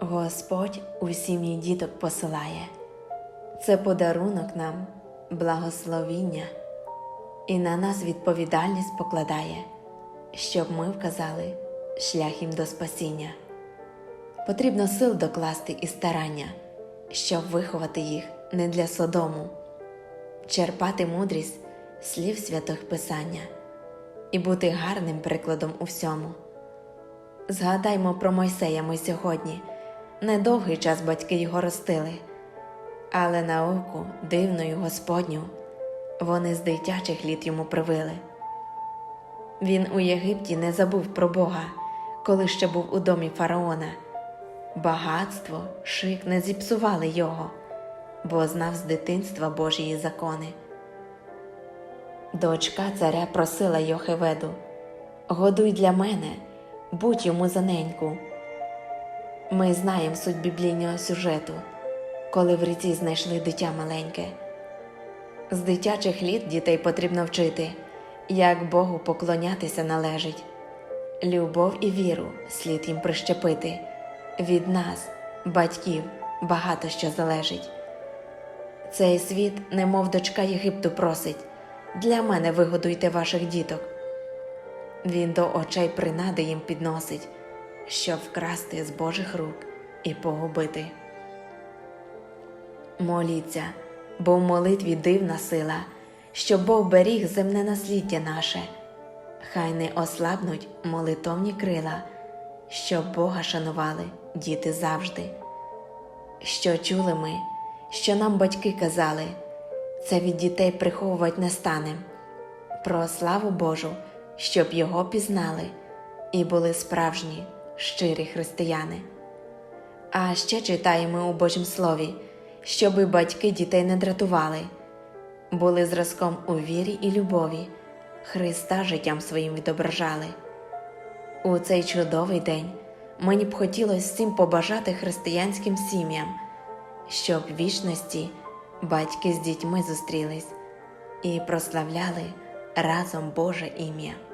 Господь у сім'ї діток посилає, це подарунок нам, благословіння, і на нас відповідальність покладає, щоб ми вказали шлях їм до спасіння. Потрібно сил докласти і старання, щоб виховати їх не для содому, черпати мудрість слів святих Писання і бути гарним прикладом у всьому. Згадаймо про Мойсея ми сьогодні. Недовгий час батьки його ростили, але науку дивною Господню вони з дитячих літ йому привили. Він у Єгипті не забув про Бога, коли ще був у домі фараона. Багатство, шик не зіпсували його, бо знав з дитинства Божії закони. Дочка царя просила Йохеведу Годуй для мене, будь йому за неньку. Ми знаємо суть біблійного сюжету, коли в ріці знайшли дитя маленьке. З дитячих літ дітей потрібно вчити, як Богу поклонятися належить. Любов і віру слід їм прищепити. Від нас, батьків, багато що залежить. Цей світ, немов дочка Єгипту, просить для мене вигодуйте ваших діток. Він до очей принади їм підносить, щоб вкрасти з Божих рук і погубити. Моліться, бо в молитві дивна сила, щоб Бог беріг земне насліддя наше, хай не ослабнуть молитовні крила, щоб Бога шанували діти завжди. Що чули ми, що нам батьки казали, це від дітей приховувати не станем. Про славу Божу, щоб його пізнали і були справжні, щирі християни. А ще читаємо у Божім Слові, щоби батьки дітей не дратували, були зразком у вірі і любові, Христа життям своїм відображали. У цей чудовий день мені б хотілося всім побажати християнським сім'ям, щоб в вічності батьки з дітьми зустрілись і прославляли разом Боже ім'я.